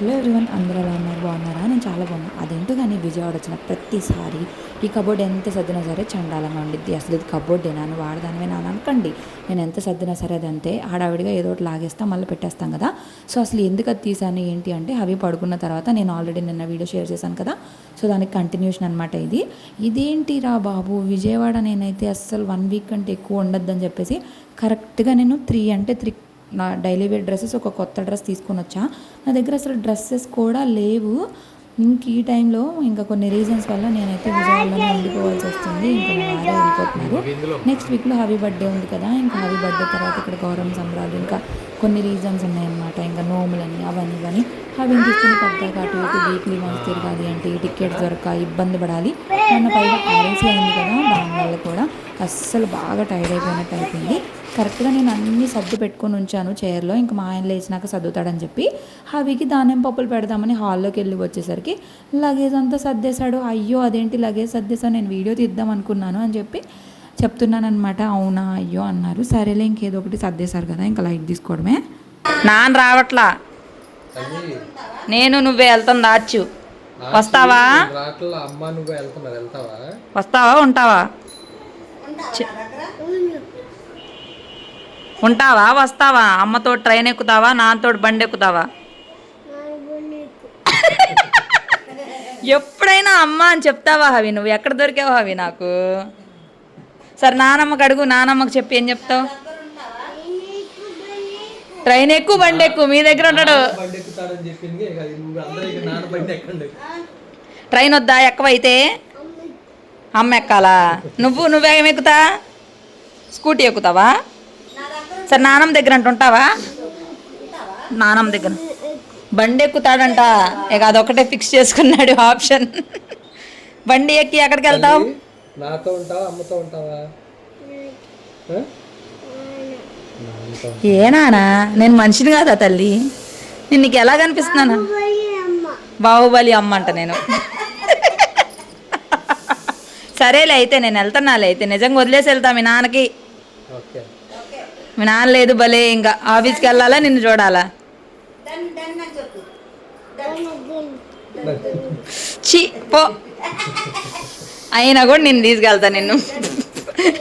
Hello everyone అందరూ ఎలా ఉన్నారు? బాగున్నారా? నేను చాలా బాగున్నాను అదేంటో కానీ విజయవాడ వచ్చిన ప్రతిసారి ఈ కబోర్డ్ ఎంత సర్దినా సరే చండాలంగా ఉండిద్ది. అసలు ఇది కబోర్డే నాను వాడదానివే నాన్న అనకండి. నేను ఎంత సర్దినా సరే అదంతే. ఆడావిడిగా ఏదో ఒకటి లాగేస్తాం మళ్ళీ పెట్టేస్తాం కదా. సో అసలు ఎందుకు అది తీసాను ఏంటి అంటే అవి పడుకున్న తర్వాత నేను ఆల్రెడీ నిన్న వీడియో షేర్ చేశాను కదా. సో దానికి కంటిన్యూషన్ అనమాట ఇది. ఇదేంటి రా బాబు? విజయవాడ నేనైతే అస్సలు వన్ వీక్ కంటే ఎక్కువ ఉండొద్దని చెప్పేసి కరెక్ట్గా నేను త్రీ అంటే త్రీ నా డైలీ వేర్ డ్రెస్సెస్ ఒక కొత్త డ్రెస్ తీసుకొని వచ్చా. నా దగ్గర అసలు డ్రెస్సెస్ కూడా లేవు. ఇంక ఈ టైంలో ఇంకా కొన్ని రీజన్స్ వల్ల నేనైతే విజయవాడలోనే ఉండిపోవాల్సి వస్తుంది. ఇంకా వారే వెళ్ళిపోతున్నారు. నెక్స్ట్ వీక్లో హవీ బర్త్డే ఉంది కదా. ఇంకా హవీ బర్త్డే తర్వాత ఇక్కడ గౌరవం సంబరాలు ఇంకా కొన్ని రీజన్స్ ఉన్నాయన్నమాట. ఇంకా నోములని అవన్నీ ఇవన్నీ అవి తీసుకుని పెద్దగా అటు ఇటు వీక్లీ వన్స్ తిరగాలి అంటే టికెట్ దొరక ఇబ్బంది పడాలి. మొన్న పైగా ఆర్ఎసీ అయింది కదా దానివల్ల కూడా అస్సలు బాగా టైర్డ్ అయిపోయినట్టు అయిపోయింది. కరెక్ట్గా నేను అన్ని సర్ది పెట్టుకొని ఉంచాను చైర్లో ఇంకా మా ఆయన లేచినాక సర్దుతాడని చెప్పి హవికి దానిమ్మ పప్పులు పెడదామని హాల్లోకి వెళ్ళి వచ్చేసరికి లగేజ్ అంతా సర్దేశాడు. అయ్యో అదేంటి లగేజ్ సర్దేశాను నేను వీడియో తీద్దాం అనుకున్నాను అని చెప్పి చెప్తున్నానమాట అవునా? అయ్యో అన్నారు. సరేలే ఇంకేదో ఒకటి సర్దేశారు కదా ఇంకా లైట్ తీసుకోవడమే. నాన్న రావట్లా? నేను నువ్వే వెళ్తాను దాచు. వస్తావా? వస్తావా ఉంటావా? ఉంటావా? వస్తావా? అమ్మతో ట్రైన్ ఎక్కుతావా? నాన్నతో బండి ఎక్కుతావా? ఎప్పుడైనా అమ్మ అని చెప్తావా హవి? నువ్వు ఎక్కడ దొరికావు హవి నాకు? సరే నానమ్మకి అడుగు. నానమ్మకి చెప్పి ఏం చెప్తావు? ట్రైన్ ఎక్కువ బండి ఎక్కువ మీ దగ్గర ఉంటాడు. బండి ఎక్కుతాడని చెప్పింది. ఇక నువ్వు అందరూ ఇక నాన్న బండి ఎక్కండి. ట్రైన్ వద్దా? ఎక్కువైతే అమ్మ ఎక్కాలా నువ్వు నువ్వేం ఎక్కుతా స్కూటీ ఎక్కుతావా? సరే నానమ్మ దగ్గర అంట ఉంటావా? నానమ్మ దగ్గర. బండి ఎక్కుతాడంట. ఇక అదొకటే ఫిక్స్ చేసుకున్నాడు ఆప్షన్. బండి ఎక్కి ఎక్కడికి వెళ్తావు? నాతో ఉంటావా అమ్మతో ఉంటావా? నేను? మనిషిని కాదా తల్లి? నేను నీకు ఎలా కనిపిస్తున్నాను బాహుబలి అమ్మ అంట నేను. సరేలే అయితే నేను వెళ్తున్నాలే అయితే. నిజంగా వదిలేసి వెళ్తా మీ నాన్నకి. ఓకే. మీ నాన్న లేదు భలే ఇంకా ఆఫీస్కి వెళ్ళాలా నిన్ను చూడాలా? చి పో. అయినా కూడా నేను తీసుకెళ్తా నిన్ను.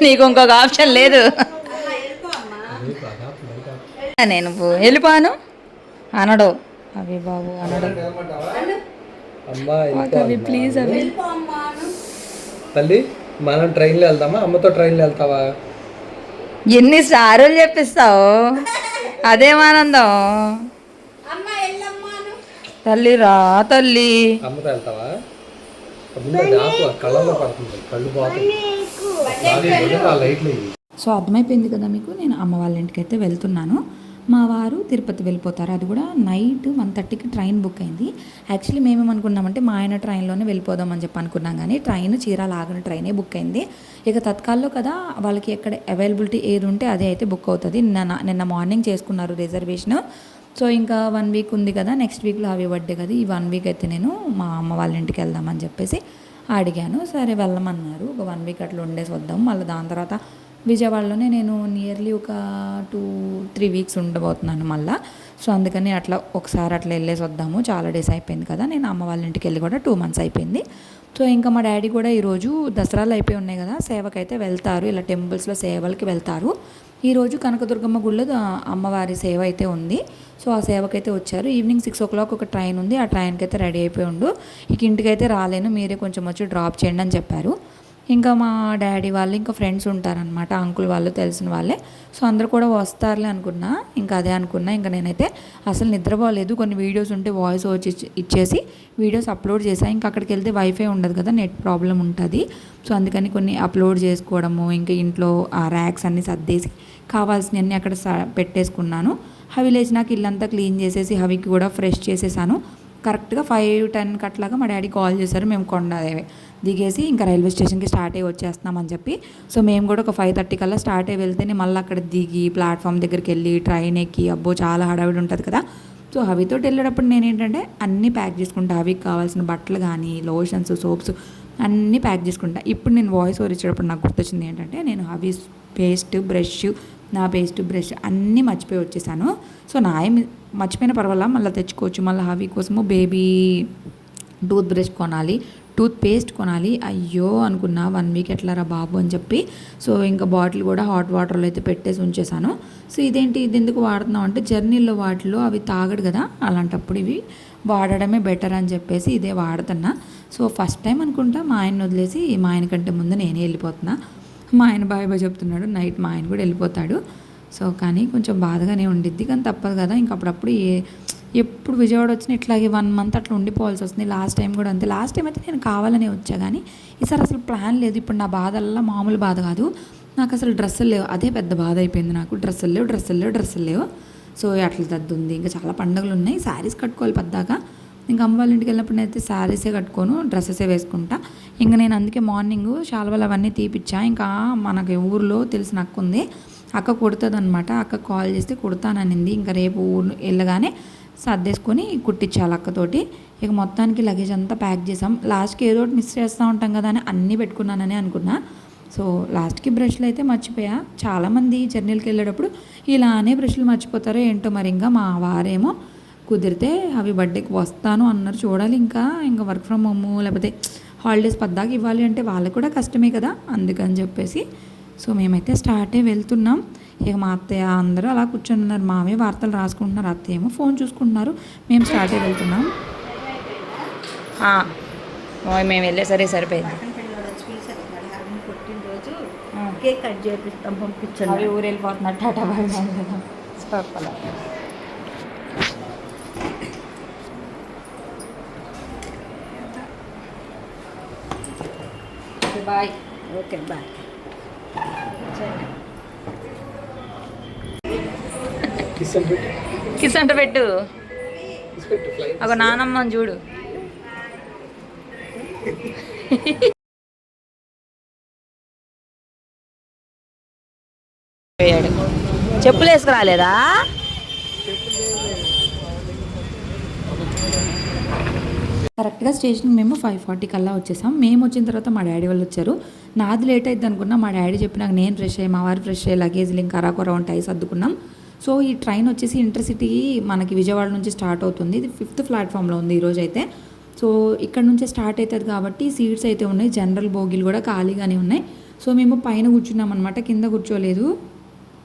నీకు ఇంకొక ఆప్షన్ లేదు. నేను పో- వెళ్ళిపోను. అనడు. అవి బాబు అనడు. అవి అమ్మా. ప్లీజ్ అవి. తల్లి మనం ట్రైన్లో వెళ్దామా? అమ్మతో ట్రైన్లో వెళ్తావా? ఎన్ని సార్లు చెప్పిస్తావు? అదేమానందం తల్లి రా తల్లి. అమ్మతో వెళ్తావా? కళ్ళలో పడుతుంది. కళ్ళు. సో అర్థమైపోయింది కదా మీకు? నేను అమ్మ వాళ్ళ ఇంటికి అయితే వెళ్తున్నాను. మా వారు తిరుపతి వెళ్ళిపోతారు. అది కూడా నైట్ వన్ థర్టీకి ట్రైన్ బుక్ అయింది. యాక్చువల్లీ మేమేమనుకున్నామంటే మా ఆయన ట్రైన్లోనే వెళ్ళిపోదాం అని చెప్పి అనుకున్నాం కానీ ట్రైన్ చీరాల ఆగిన ట్రైనే బుక్ అయింది. ఇక తత్కాల్లో కదా వాళ్ళకి ఎక్కడ అవైలబిలిటీ ఏది ఉంటే అదే అయితే బుక్ అవుతుంది. నిన్న నిన్న మార్నింగ్ చేసుకున్నారు రిజర్వేషన్. సో ఇంకా వన్ వీక్ ఉంది కదా నెక్స్ట్ వీక్లో అవి బర్త్డే కదా ఈ వన్ వీక్ అయితే నేను మా అమ్మ వాళ్ళ ఇంటికి వెళ్దామని చెప్పేసి అడిగాను. సరే వెళ్ళమన్నారు. ఒక వన్ వీక్ అట్లా ఉండేసి వద్దాం. మళ్ళీ దాని తర్వాత విజయవాడలోనే నేను నియర్లీ ఒక టూ త్రీ వీక్స్ ఉండబోతున్నాను మళ్ళీ. సో అందుకని అట్లా ఒకసారి అట్లా వెళ్ళేసి వద్దాము. చాలా డేస్ అయిపోయింది కదా. నేను అమ్మ వాళ్ళ ఇంటికి వెళ్ళి కూడా టూ మంత్స్ అయిపోయింది. సో ఇంకా మా డాడీ కూడా ఈరోజు దసరాలు అయిపోయి ఉన్నాయి కదా. సేవకైతే వెళ్తారు. ఇలా టెంపుల్స్లో సేవలకి వెళ్తారు. ఈరోజు కనకదుర్గమ్మ గుళ్ళో అమ్మవారి సేవ అయితే ఉంది. సో ఆ సేవకైతే వచ్చారు. ఈవినింగ్ సిక్స్ ఓ క్లాక్ ఒక ట్రైన్ ఉంది. ఆ ట్రైన్కి అయితే రెడీ అయిపోయి ఉండు. ఇక ఇంటికైతే రాలేను. మీరే కొంచెం వచ్చి డ్రాప్ చేయండి అని చెప్పారు. ఇంకా మా డాడీ వాళ్ళు ఇంకా ఫ్రెండ్స్ ఉంటారనమాట అంకుల్ వాళ్ళు తెలిసిన వాళ్ళే. సో అందరు కూడా వస్తారులే అనుకున్నా. ఇంకా అదే అనుకున్నా. ఇంకా నేనైతే అసలు నిద్రపోలేదు. కొన్ని వీడియోస్ ఉంటే వాయిస్ వచ్చి ఇచ్చేసి వీడియోస్ అప్లోడ్ చేసా. ఇంకా అక్కడికి వెళ్తే వైఫై ఉండదు కదా నెట్ ప్రాబ్లం ఉంటుంది. సో అందుకని కొన్ని అప్లోడ్ చేసుకోవడము ఇంకా ఇంట్లో ఆ ర్యాక్స్ అన్నీ సర్దేసి కావాల్సినవన్నీ అక్కడ స- పెట్టేసుకున్నాను. హవి లేచినాక ఇల్లంతా క్లీన్ చేసేసి హవికి కూడా ఫ్రెష్ చేసేసాను. కరెక్ట్గా ఫైవ్ టెన్కి అట్లాగా మా డాడీ కాల్ చేశారు. మేము కొండ దిగేసి ఇంకా రైల్వే స్టేషన్కి స్టార్ట్ అయ్యి వచ్చేస్తున్నామని చెప్పి. సో మేము కూడా ఒక ఫైవ్ థర్టీ కల్లా స్టార్ట్ అయ్యి వెళ్తేనే మళ్ళీ అక్కడ దిగి ప్లాట్ఫామ్ దగ్గరికి వెళ్ళి ట్రైన్ ఎక్కి అబ్బో చాలా హడావిడి ఉంటుంది కదా. సో హవితో వెళ్ళేటప్పుడు నేను ఏంటంటే అన్నీ ప్యాక్ చేసుకుంటా. హవికి కావాల్సిన బట్టలు కానీ లోషన్స్ సోప్స్ అన్నీ ప్యాక్ చేసుకుంటా. ఇప్పుడు నేను వాయిస్ ఓవర్ ఇచ్చేటప్పుడు నాకు గుర్తొచ్చింది ఏంటంటే నేను హవి పేస్ట్ బ్రష్ నా పేస్ట్ బ్రష్ అన్నీ మర్చిపోయి వచ్చేసాను. సో నా ఏమి మర్చిపోయిన పర్వాలా మళ్ళీ తెచ్చుకోవచ్చు. మళ్ళీ హవి కోసము బేబీ టూత్ బ్రష్ కొనాలి. టూత్ పేస్ట్ కొనాలి. అయ్యో అనుకున్నా వన్ వీక్ ఎట్లారా బాబు? అని చెప్పి. సో ఇంకా బాటిల్ కూడా హాట్ వాటర్లో అయితే పెట్టేసి ఉంచేసాను సో ఇదేంటి? ఇది ఎందుకు వాడుతున్నాం అంటే జర్నీలో వాటిలో అవి తాగడు కదా? అలాంటప్పుడు ఇవి వాడడమే బెటర్ అని చెప్పేసి ఇదే వాడుతున్నా. సో ఫస్ట్ టైం అనుకుంటా మా ఆయన వదిలేసి మా ఆయన కంటే ముందు నేనే వెళ్ళిపోతున్నా. మా ఆయన బాయ్ బాయ్ చెప్తున్నాడు నైట్ మా ఆయన కూడా వెళ్ళిపోతాడు. సో కానీ కొంచెం బాధగానే ఉండిద్ది. కానీ తప్పదు కదా ఇంక అప్పుడప్పుడు ఏ ఎప్పుడు విజయవాడ వచ్చినా ఇట్లాగే వన్ మంత్ అట్లా ఉండిపోవాల్సి వస్తుంది. లాస్ట్ టైం కూడా అంతే. లాస్ట్ టైం అయితే నేను కావాలనే వచ్చా కానీ ఈసారి అసలు ప్లాన్ లేదు. ఇప్పుడు నా బాధల్లా మామూలు బాధ కాదు. నాకు అసలు డ్రెస్సులు లేవు. అదే పెద్ద బాధ అయిపోయింది నాకు. డ్రెస్సులు లేవు డ్రెస్సులు లేవు డ్రెస్సులు లేవు. సో అట్లా దద్దు ఉంది. ఇంకా చాలా పండుగలు ఉన్నాయి. శారీస్ కట్టుకోవాలి పెద్దాక. ఇంకా అమ్మ వాళ్ళ ఇంటికి వెళ్ళినప్పుడు అయితే శారీసే కట్టుకోను డ్రెస్సెసే వేసుకుంటా. ఇంకా నేను అందుకే మార్నింగ్ శాల్వాలు అవన్నీ తీపిచ్చా. ఇంకా మనకి ఊర్లో తెలిసిన అక్క ఉంది. అక్క కుడుతుంది అనమాట అక్క కాల్ చేస్తే కుడతాననింది. ఇంకా రేపు ఊరు వెళ్ళగానే సర్దేసుకొని కుట్టించాలి అక్కతోటి. ఇక మొత్తానికి లగేజ్ అంతా ప్యాక్ చేసాం. లాస్ట్కి ఏదో ఒకటి మిస్ చేస్తూ ఉంటాం కదా అని అన్నీ పెట్టుకున్నానని అనుకున్నా. సో లాస్ట్కి బ్రష్లు అయితే మర్చిపోయా. చాలామంది జర్నీలకు వెళ్ళేటప్పుడు ఇలానే బ్రష్లు మర్చిపోతారో ఏంటో మరి ఇంకా మా వారేమో కుదిరితే అవి బర్త్డేకి వస్తాను అన్నారు. చూడాలి ఇంకా ఇంకా వర్క్ ఫ్రమ్ హోమ్ లేకపోతే హాలిడేస్ పద్దాకి ఇవ్వాలి అంటే వాళ్ళకు కూడా కష్టమే కదా అందుకని చెప్పేసి. సో మేమైతే స్టార్టే వెళ్తున్నాం. ఇక మా అత్తయ్య అందరూ అలా కూర్చొని ఉన్నారు. మామే వార్తలు రాసుకుంటున్నారు. అత్తయ్య ఏమో ఫోన్ చూసుకుంటున్నారు. మేము స్టార్టే వెళ్తున్నాం. మేము వెళ్ళేసరే సరిపోయింది. పుట్టినరోజు కేక్ కట్ చేపిస్తాం పంపించండి. అవి ఊరు వెళ్ళిపోతున్నారు టాటా కదా చెప్పాలి బాయ్. Okay bye. కిస్ అంట పెట్టు. ఒక నానమ్మని చూడు. చెప్పులు వేసుకురాలేదా? కరెక్ట్గా స్టేషన్కి మేము ఫైవ్ ఫార్టీ కల్లా వచ్చేసాం. మేము వచ్చిన తర్వాత మా డాడీ వాళ్ళు వచ్చారు. నాది లేట్ అయింది అనుకున్నా మా డాడీ చెప్పినాక నేను ఫ్రెష్ అయ్యి మా వారు ఫ్రెష్ అయ్యి లగేజ్లు ఇంకా అరాకొర ఉంటాయి సర్దుకున్నాం. సో ఈ ట్రైన్ వచ్చేసి ఇంటర్సిటీ మనకి విజయవాడ నుంచి స్టార్ట్ అవుతుంది. ఇది ఫిఫ్త్ ప్లాట్ఫామ్లో ఉంది ఈరోజు అయితే సో ఇక్కడ నుంచే స్టార్ట్ అవుతుంది కాబట్టి సీట్స్ అయితే ఉన్నాయి. జనరల్ బోగీలు కూడా ఖాళీగానే ఉన్నాయి. సో మేము పైన కూర్చున్నాం అనమాట కింద కూర్చోలేదు.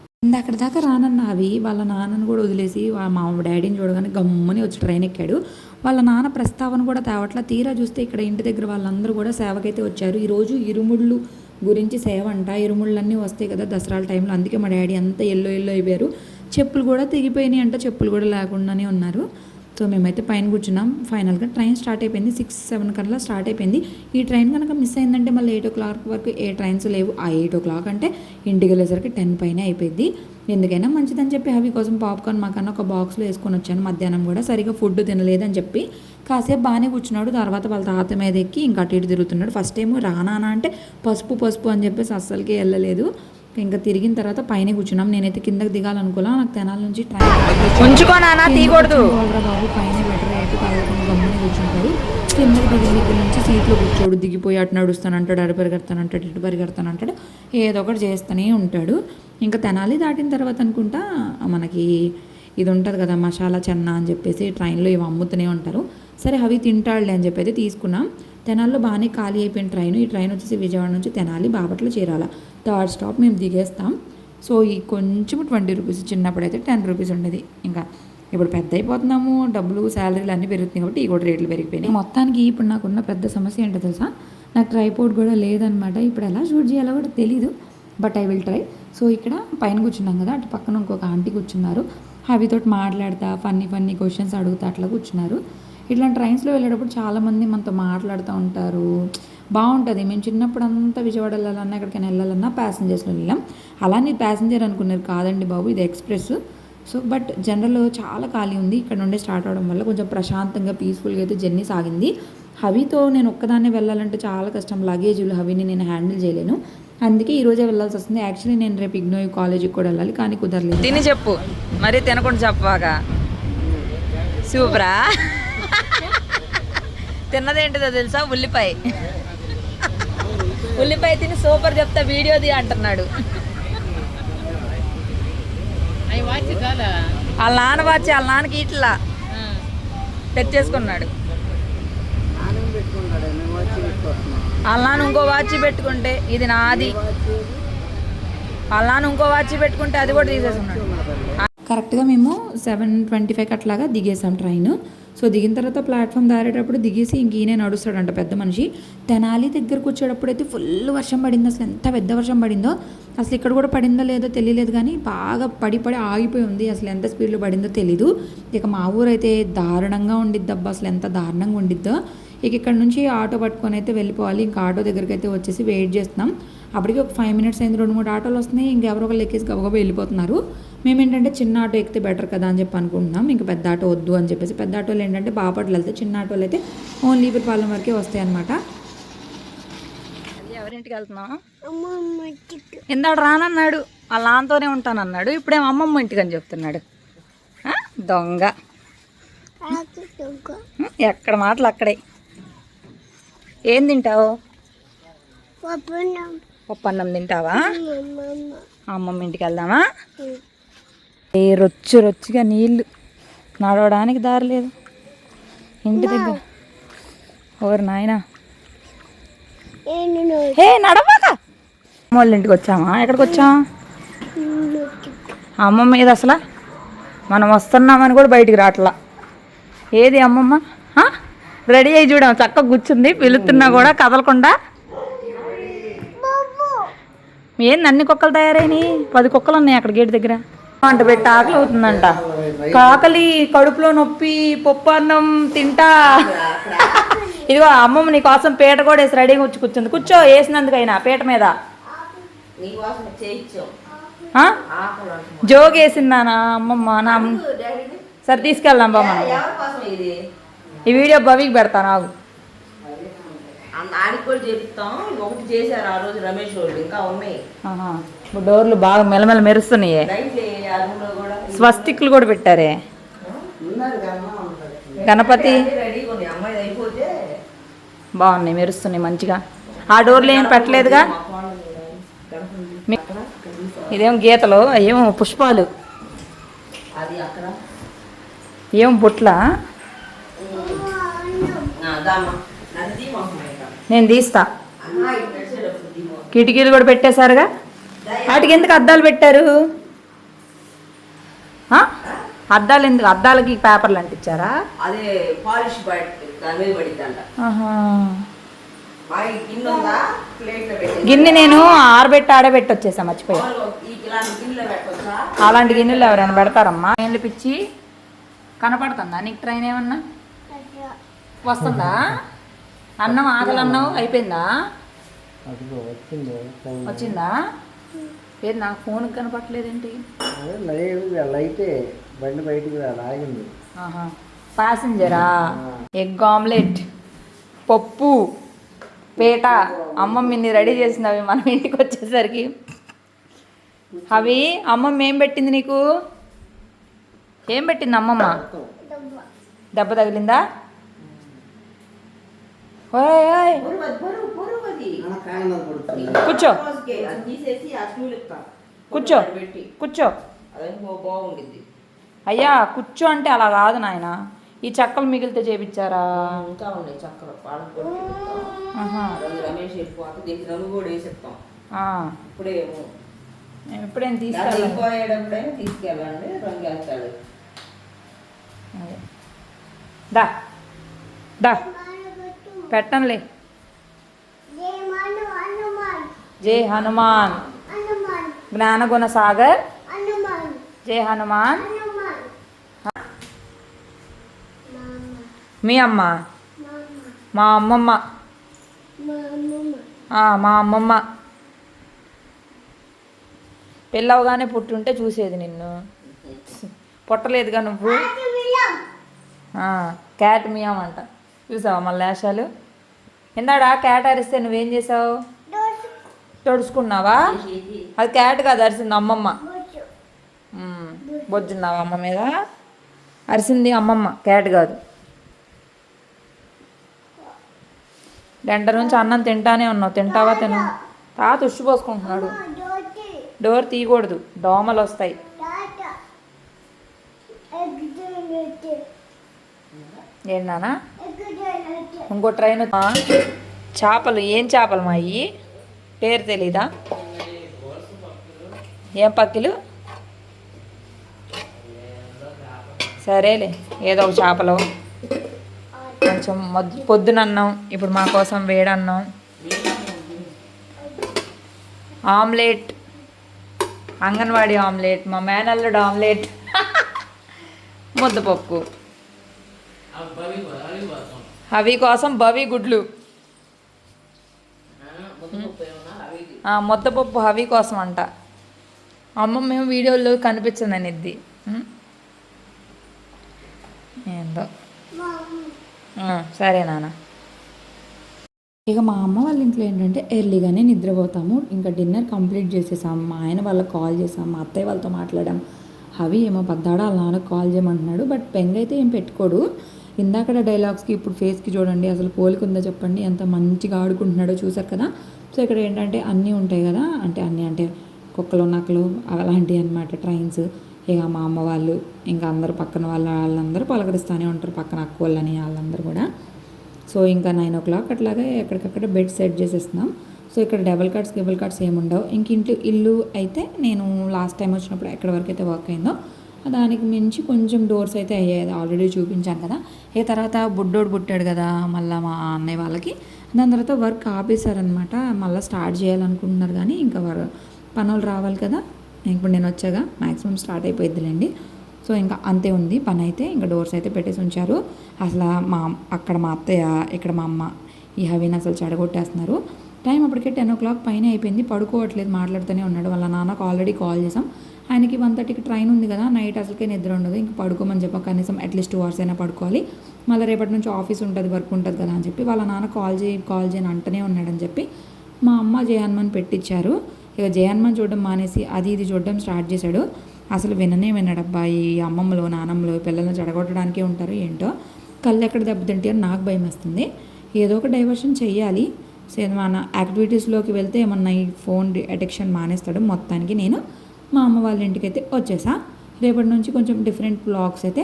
కింద అక్కడ దాకా రానన్న అవి. వాళ్ళ నాన్నను కూడా వదిలేసి వా- మా డాడీని చూడగానే గమ్మని వచ్చి ట్రైన్ ఎక్కాడు. వాళ్ళ నాన్న ప్రస్తావన కూడా తేవట్లా తీరా చూస్తే ఇక్కడ ఇంటి దగ్గర వాళ్ళందరూ కూడా సేవకైతే వచ్చారు. ఈరోజు ఇరుముళ్ళు గురించి సేవ అంట. ఇరుముళ్ళన్నీ వస్తాయి కదా దసరాల టైంలో. అందుకే మా డాడీ అంతా ఎల్లో ఎల్లో అయిపోయారు. చెప్పులు కూడా తెగిపోయినాయి అంట చెప్పులు కూడా లేకుండానే ఉన్నారు. సో మేమైతే పైన కూర్చున్నాం. ఫైనల్గా ట్రైన్ స్టార్ట్ అయిపోయింది. సిక్స్ సెవెన్ కల్లా స్టార్ట్ అయిపోయింది. ఈ ట్రైన్ కనుక మిస్ అయిందంటే మళ్ళీ ఎయిట్ ఓ క్లాక్ వరకు ఏ ట్రైన్స్ లేవు. ఆ ఎయిట్ ఓ క్లాక్ అంటే ఇంటికి వెళ్ళేసరికి టెన్ పైన అయిపోయింది. ఎందుకైనా మంచిదని చెప్పి అవి కోసం పాప్కార్న్ మాకన్నా ఒక బాక్స్లో వేసుకొని వచ్చాను. మధ్యాహ్నం కూడా సరిగా ఫుడ్ తినలేదని చెప్పి. కాసేపు బాగానే కూర్చున్నాడు. తర్వాత వాళ్ళ తాత మీద ఎక్కి ఇంకా అటు ఇటు తిరుగుతున్నాడు. ఫస్ట్ ఏమో రానా అంటే పసుపు పసుపు అని చెప్పేసి అస్సలకి వెళ్ళలేదు. ఇంకా తిరిగిన తర్వాత పైన కూర్చున్నాం. నేనైతే కిందకి దిగాలనుకోలే. నాకు తెనాల నుంచి ట్రైన్ బాబు పైన బెటర్ కదలకుండా గమ్మున కూర్చుంటారు కిందకి దిగిన దగ్గర నుంచి సీట్లో కూర్చోడు. దిగిపోయి అటు నడుస్తాను అంటాడు అటు పరిగెడతాను అంటాడు ఇటు పరిగెడతాను అంటాడు. ఏదో ఒకటి చేస్తూనే ఉంటాడు. ఇంకా తెనాలి దాటిన తర్వాత అనుకుంటా మనకి ఇది ఉంటుంది కదా మసాలా చెన్న అని చెప్పేసి ట్రైన్లో ఇవి అమ్ముతూనే ఉంటారు. సరే అవి తింటాడులే అని చెప్పి అయితే తీసుకున్నాం. తెనాల్లో బాగానే ఖాళీ అయిపోయిన ట్రైన్. ఈ ట్రైన్ వచ్చేసి విజయవాడ నుంచి తెనాలి బాపట్ల చేరాల. థర్డ్ స్టాప్ మేము దిగేస్తాం. సో ఈ కొంచెం ట్వంటీ రూపీస్ చిన్నప్పుడు అయితే టెన్ రూపీస్ ఉండేది. ఇంకా ఇప్పుడు పెద్ద అయిపోతున్నాము. డబ్బులు శాలరీలు అన్నీ పెరుగుతున్నాయి కాబట్టి ఈ కూడా రేట్లు పెరిగిపోయినాయి. మొత్తానికి ఇప్పుడు నాకున్న పెద్ద సమస్య ఏంటో తెలుసా? నాకు ట్రైపోర్ట్ కూడా లేదనమాట. ఇప్పుడు ఎలా షూట్ చేయాలో కూడా తెలీదు. But I will try. So ఇక్కడ పైన కూర్చున్నాం కదా. అటు పక్కన ఇంకొక ఆంటీ కూర్చున్నారు. అవితోటి మాట్లాడతా ఫన్నీ ఫన్నీ క్వశ్చన్స్ అడుగుతా అట్లా కూర్చున్నారు. ఇట్లాంటి ట్రైన్స్లో వెళ్ళేటప్పుడు చాలామంది మనతో మాట్లాడుతూ ఉంటారు. బాగుంటుంది మేము చిన్నప్పుడు అంతా విజయవాడ వెళ్ళాలన్నా ఎక్కడికైనా వెళ్ళాలన్నా ప్యాసింజర్స్లో వెళ్ళాం. అలా నీ ప్యాసింజర్ అనుకున్నారు కాదండి బాబు ఇది ఎక్స్ప్రెస్. సో బట్ జనరల్ చాలా ఖాళీ ఉంది. ఇక్కడ నుండి స్టార్ట్ అవడం వల్ల కొంచెం ప్రశాంతంగా పీస్ఫుల్గా అయితే జర్నీ సాగింది. హవితో నేను ఒక్కదాన్నే వెళ్ళాలంటే చాలా కష్టం. లగేజీలు హవిని నేను హ్యాండిల్ చేయలేను. అందుకే ఈ రోజే వెళ్ళాల్సి వస్తుంది. యాక్చువల్లీ నేను రేపు ఇగ్నోయ్ కాలేజీకి కూడా వెళ్ళాలి కానీ కుదరలేదు. తిని చెప్పు. మరి తినకుండా చెప్పాక సూపరా? తిన్నదేంటిదో తెలుసా? ఉల్లిపాయ. ఉల్లిపాయ తిని సూపర్ చెప్తా వీడియోది అంటున్నాడు. వాళ్ళ నాన్న వచ్చి వాళ్ళ నాన్నకి ఇట్లా తెచ్చేసుకున్నాడు. వాళ్ళ నాన్న ఇంకో వాచ్ పెట్టుకుంటే ఇది నాది. వాళ్ళ నాన్న ఇంకో వాచ్ పెట్టుకుంటే అది కూడా తీసేసుకున్నాడు. కరెక్ట్గా మేము సెవెన్ ట్వంటీ ఫైవ్కి అట్లాగా దిగేసాం ట్రైన్. సో దిగిన తర్వాత ప్లాట్ఫామ్ దారేటప్పుడు దిగేసి ఇంక ఈయన నడుస్తాడంట పెద్ద మనిషి. తెనాలి దగ్గరకు వచ్చేటప్పుడైతే అయితే ఫుల్ వర్షం పడింది. అసలు ఎంత పెద్ద వర్షం పడిందో అసలు ఇక్కడ కూడా పడిందో లేదో తెలియలేదు కానీ బాగా పడి పడి ఆగిపోయి ఉంది. అసలు ఎంత స్పీడ్లో పడిందో తెలీదు. ఇక మా ఊరు అయితే దారుణంగా ఉండిద్దబ్బా. అసలు ఎంత దారుణంగా ఉండిద్దో. ఇక ఇక్కడ నుంచి ఆటో పట్టుకొని అయితే వెళ్ళిపోవాలి. ఇంకా ఆటో దగ్గరికి అయితే వచ్చేసి వెయిట్ చేస్తున్నాం. అప్పటికి ఒక ఫైవ్ మినిట్స్ అయింది. రెండు మూడు ఆటోలు వస్తున్నాయి. ఇంకెవరో ఒకళ్ళు ఎక్కేసి గబగబా వెళ్ళిపోతున్నారు. మేము ఏంటంటే చిన్న ఆటో ఎక్కితే బెటర్ కదా అని చెప్పి అనుకుంటున్నాం. ఇంకా పెద్ద ఆటో వద్దు అని చెప్పేసి పెద్ద ఆటోలు ఏంటంటే బాపట్ల వెళ్తే చిన్న ఆటోలు అయితే ఓన్లీ పాలెం వరకే వస్తాయి అనమాట ఎవరింటికి వెళ్తున్నాం ఇందాడు రానన్నాడు. వాళ్ళ నాన్నతోనే ఉంటానన్నాడు. ఇప్పుడేమో అమ్మమ్మ ఇంటికి అని చెప్తున్నాడు. ఆ? దొంగ. ఎక్కడ మాటలు అక్కడే. ఏం తింటావు? పప్పు అన్నం తింటావా? అమ్మమ్మ ఇంటికి వెళ్దామా? ఏ రొచ్చు రొచ్చుగా నీళ్ళు నడవడానికి దారి లేదు. ఇంటి దగ్గర. ఓరు నాయనా. హే నడవక. అమ్మ వాళ్ళ ఇంటికి వచ్చామా? ఎక్కడికి వచ్చాం? అమ్మమ్మ ఏది అసలు? మనం వస్తున్నామని కూడా బయటికి రావట్లా. ఏది అమ్మమ్మ? రెడీ అయ్యి చూడం చక్కగా కూర్చుంది పిలుస్తున్నా కూడా కదలకుండా. ఏంది అన్ని కుక్కలు తయారైనాయి? పది కుక్కలు ఉన్నాయి అక్కడ గేట్ దగ్గర. అంట పెట్టి ఆకలి అవుతుందంట కాకలి కడుపులో నొప్పి పప్పు అన్నం తింటా. ఇదిగో అమ్మమ్మ నీ కోసం పీట కూడా వేసి రెడీగా వచ్చి కూర్చుంది. కూర్చో వేసినందుకైనా పీట మీద. ఆ? జోగి వేసిందానా అమ్మమ్మ? నా సరే తీసుకెళ్దాం బా మనం. ఈ వీడియో భవికి పెడతాను ఆగు. ఆడికి కూడా చేపిస్తాం. ఒకటి చేశారు ఆ రోజు రమేష్ వాళ్ళు ఇంకా ఉన్నాయి. డోర్లు బాగా మెలమెల మెరుస్తున్నాయి. స్వస్తిక్లు కూడా పెట్టారే? గణపతి బాగున్నాయి మెరుస్తున్నాయి మంచిగా. ఆ డోర్లు ఏం పెట్టలేదుగా? ఇదేం గీతలు ఏమో పుష్పాలు. ఏం బుట్ల ఆ, దామ్మా నది దీమమ్మ ఇక్కడ నేను తీస్తా. కిటికీలు కూడా పెట్టేశారుగా? వాటికి ఎందుకు అద్దాలు పెట్టారు? అద్దాలు ఎందుకు? అద్దాలకి పేపర్లు అంటించారా? అదే పాలిష్ గిన్నె నేను ఆరబెట్టి ఆడబెట్టి వచ్చేసా మర్చిపోయా. అలాంటి గిన్నెలు ఎవరైనా పెడతారమ్మా? ట్రైన్లు పిచ్చి? కనపడుతుందా? నీకు ట్రైన్ ఏమన్నా? వస్తుందా? అన్నం ఆకలి అన్నం అయిపోయిందా వచ్చింది వచ్చిందా? ఏది నాకు ఫోన్ కనపట్లేదేంటి లైట్ లైటే బండి బయటికి ఆగింది ఆహా. ప్యాసింజరా? ఎగ్ ఆమ్లెట్ పప్పు పేట. అమ్మమ్మ ఇన్ని రెడీ చేసింది అవి మనం ఇంటికి వచ్చేసరికి. అవి అమ్మమ్మ ఏం పెట్టింది నీకు? ఏం పెట్టింది అమ్మమ్మ? దెబ్బ తగిలిందా ఓయ్ ఓయ్ బరువు అది, బరువు బరువు అది మన కాళ్ళ పడుతుంది కూర్చో. కూర్చో. కూర్చో. అయ్యా కూర్చో అంటే అలా కాదు నాయన. ఈ చెక్కలు మిగిలితే చేపించారా ఇంకా ఉన్నాయి రోజు రమేష్ దీనికి రంగు కూడా వేసిస్తాం ఆ, ఇప్పుడే నేను ఎప్పుడేం అది. తీసుకెళ్ళాను వెళ్ళిపోయేటప్పుడైనా తీసుకెళ్ళండి రంగు వేస్తాడు. దా. దా. పెట్టంలే. జై హనుమాన్. జ్ఞానగుణ సాగర్. జై హనుమాన్. మీ అమ్మ. మా అమ్మమ్మ. మా అమ్మమ్మ. పెళ్ళవగానే పుట్టుంటే చూసేది నిన్ను. పుట్టలేదుగా నువ్వు. క్యాట్ మియాం అంట. చూసావా మళ్ళీ వేషాలు ఎన్నాడా క్యాట్ అరిస్తే నువ్వేం చేసావు తొడుచుకున్నావా? అది క్యాట్ కాదు అరిసింది అమ్మమ్మ. బొజ్జున్నావా అమ్మ మీద? అరిసింది అమ్మమ్మ క్యాట్ కాదు. గంట నుంచి అన్నం తింటానే ఉన్నావు. తింటావా తిన? తాత ఉష్టి పోసుకుంటున్నాడు. డోర్ తీయకూడదు. దోమలు వస్తాయి. ఏంటన్నా ఇంకో ట్రైన్ చేపలు ఏం చేపలు మా అయ్యి? పేరు తెలీదా? ఏం పక్కిలు? సరేలే ఏదో ఒక చేపలు. కొంచెం మొద్ పొద్దునన్నం ఇప్పుడు మా కోసం వేడన్నం. ఆమ్లెట్. అంగన్వాడీ ఆమ్లెట్ మా మేనల్లుడు ఆమ్లెట్. ముద్దపప్పు అవి కోసం బవి గుడ్లు. ఆ, ముద్దపప్పు హవి కోసం అంట. అమ్మ మేము వీడియోలో కనిపించదని ఇది ఏందో. సరే నాన్న. ఇక మా అమ్మ వాళ్ళ ఇంట్లో ఏంటంటే ఎర్లీగానే నిద్రపోతాము. ఇంకా డిన్నర్ కంప్లీట్ చేసేసాం. మా ఆయన వాళ్ళకి కాల్ చేసాం. మా అత్తయ్య వాళ్ళతో మాట్లాడాం. అవి ఏమో పద్దాడ వాళ్ళ నాన్నకు కాల్ చేయమంటున్నాడు. బట్ పెంగ్ అయితే ఏం పెట్టుకోడు. ఇందాకడ డైలాగ్స్కి ఇప్పుడు ఫేస్కి చూడండి అసలు పోలికుందో చెప్పండి ఎంత మంచిగా ఆడుకుంటున్నాడో చూసారు కదా. సో ఇక్కడ ఏంటంటే అన్నీ ఉంటాయి కదా. అంటే అన్నీ అంటే కుక్కలు నక్కలు అలాంటివి అనమాట ట్రైన్స్ ఇక మా అమ్మ వాళ్ళు ఇంకా అందరు పక్కన వాళ్ళ వాళ్ళందరూ పలకరిస్తూనే ఉంటారు పక్కన అక్క వాళ్ళని వాళ్ళందరూ కూడా. సో ఇంకా నైన్ ఓ క్లాక్ అట్లాగే ఎక్కడికక్కడ బెడ్ సెట్ చేసేస్తున్నాం. సో ఇక్కడ డబల్ కార్డ్స్ గిబుల్ కార్డ్స్ ఏమి ఉండవు ఇంక ఇంట్లో ఇల్లు అయితే నేను లాస్ట్ టైం వచ్చినప్పుడు ఎక్కడి వరకు అయితే వర్క్ అయిందో దానికి మించి కొంచెం డోర్స్ అయితే అయ్యాయి. ఆల్రెడీ చూపించాను కదా. ఏ తర్వాత బుడ్డోడు పుట్టాడు కదా మళ్ళీ మా అన్నయ్య వాళ్ళకి. దాని తర్వాత వర్క్ ఆపేశారనమాట మళ్ళీ స్టార్ట్ చేయాలనుకుంటున్నారు కానీ ఇంకా వర్ పనులు రావాలి కదా. ఇప్పుడు నేను వచ్చాగా మ్యాక్సిమం స్టార్ట్ అయిపోయిద్దిలేండి. సో ఇంకా అంతే ఉంది పని అయితే. ఇంకా డోర్స్ అయితే పెట్టేసి ఉంచారు. అసలు మా అక్కడ మా అత్తయ్య ఇక్కడ మా అమ్మ ఈ హవీని అసలు చెడగొట్టేస్తున్నారు. టైం అప్పటికే టెన్ ఓ క్లాక్ పైన అయిపోయింది. పడుకోవట్లేదు. మాట్లాడుతూనే ఉన్నాడు. వాళ్ళ నాన్నకు ఆల్రెడీ కాల్ చేసాం ఆయనకి వన్ థర్టీకి ట్రైన్ ఉంది కదా నైట్ అసలుకే నిద్ర ఉండదు. ఇంక పడుకోమని చెప్పి కనీసం అట్లీస్ట్ టూ అవర్స్ అయినా పడుకోవాలి. మళ్ళీ రేపటి నుంచి ఆఫీస్ ఉంటుంది వర్క్ ఉంటుంది కదా అని చెప్పి వాళ్ళ నాన్న కాల్ చేయి కాల్ చేయని అంటనే ఉన్నాడని చెప్పి మా అమ్మ జయహన్మన్ పెట్టించారు ఇక జయహన్మన్ చూడడం మానేసి అది ఇది చూడడం స్టార్ట్ చేశాడు. అసలు విననే విన్నాడబ్బా ఈ అమ్మమ్మలు నానమ్మలు పిల్లల్ని చెడగొట్టడానికే ఉంటారు ఏంటో. కళ్ళు ఎక్కడ దెబ్బతింటే అని నాకు భయం వేస్తుంది ఏదో ఒక డైవర్షన్ చెయ్యాలి. సో మన యాక్టివిటీస్లోకి వెళ్తే ఏమన్నా ఈ ఫోన్ అడిక్షన్ మానేస్తాడు. మొత్తానికి నేను మా అమ్మ వాళ్ళ ఇంటికి అయితే వచ్చేసా. రేపటి నుంచి కొంచెం డిఫరెంట్ బ్లాగ్స్ అయితే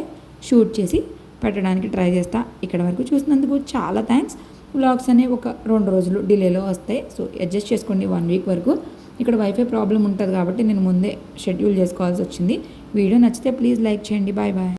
షూట్ చేసి పెట్టడానికి ట్రై చేస్తా. ఇక్కడ వరకు చూసినందుకు చాలా థ్యాంక్స్ బ్లాగ్స్ అనేవి ఒక రెండు రోజులు డిలేలో వస్తాయి. సో అడ్జస్ట్ చేసుకోండి వన్ వీక్ వరకు. ఇక్కడ వైఫై ప్రాబ్లం ఉంటుంది కాబట్టి నేను ముందే షెడ్యూల్ చేసుకోవాల్సి వచ్చింది. వీడియో నచ్చితే ప్లీజ్ లైక్ చేయండి. Bye bye